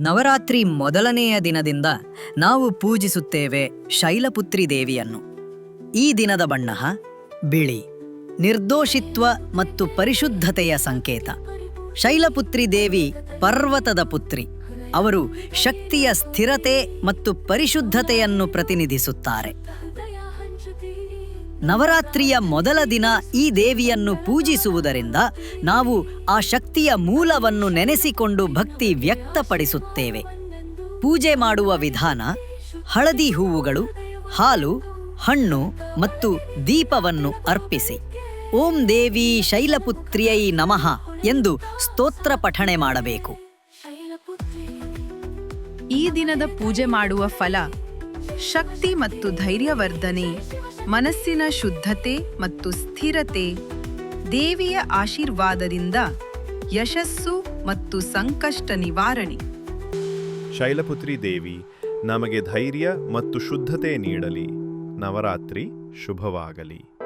ನವರಾತ್ರಿ ಮೊದಲನೆಯ ದಿನದಿಂದ ನಾವು ಪೂಜಿಸುತ್ತೇವೆ ಶೈಲಪುತ್ರಿ ದೇವಿಯನ್ನು. ಈ ದಿನದ ಬಣ್ಣ ಬಿಳಿ, ನಿರ್ದೋಷಿತ್ವ ಮತ್ತು ಪರಿಶುದ್ಧತೆಯ ಸಂಕೇತ. ಶೈಲಪುತ್ರಿ ದೇವಿ ಪರ್ವತದ ಪುತ್ರಿ. ಅವರು ಶಕ್ತಿಯ ಸ್ಥಿರತೆ ಮತ್ತು ಪರಿಶುದ್ಧತೆಯನ್ನು ಪ್ರತಿನಿಧಿಸುತ್ತಾರೆ. ನವರಾತ್ರಿಯ ಮೊದಲ ದಿನ ಈ ದೇವಿಯನ್ನು ಪೂಜಿಸುವುದರಿಂದ ನಾವು ಆ ಶಕ್ತಿಯ ಮೂಲವನ್ನು ನೆನೆಸಿಕೊಂಡು ಭಕ್ತಿ ವ್ಯಕ್ತಪಡಿಸುತ್ತೇವೆ. ಪೂಜೆ ಮಾಡುವ ವಿಧಾನ, ಹಳದಿ ಹೂವುಗಳು, ಹಾಲು, ಹಣ್ಣು ಮತ್ತು ದೀಪವನ್ನು ಅರ್ಪಿಸಿ. ಓಂ ದೇವಿ ಶೈಲಪುತ್ರಿಯೈ ನಮಃ ಎಂದು ಸ್ತೋತ್ರ ಪಠಣೆ ಮಾಡಬೇಕು. ಈ ದಿನದ ಪೂಜೆ ಮಾಡುವ ಫಲ ಶಕ್ತಿ ಮತ್ತು ಧೈರ್ಯವರ್ಧನೆ, ಮನಸ್ಸಿನ ಶುದ್ಧತೆ ಮತ್ತು ಸ್ಥಿರತೆ, ದೇವಿಯ ಆಶೀರ್ವಾದದಿಂದ ಯಶಸ್ಸು ಮತ್ತು ಸಂಕಷ್ಟ ನಿವಾರಣೆ. ಶೈಲಪುತ್ರಿ ದೇವಿ, ನಮಗೆ ಧೈರ್ಯ ಮತ್ತು ಶುದ್ಧತೆ ನೀಡಲಿ. ನವರಾತ್ರಿ ಶುಭವಾಗಲಿ.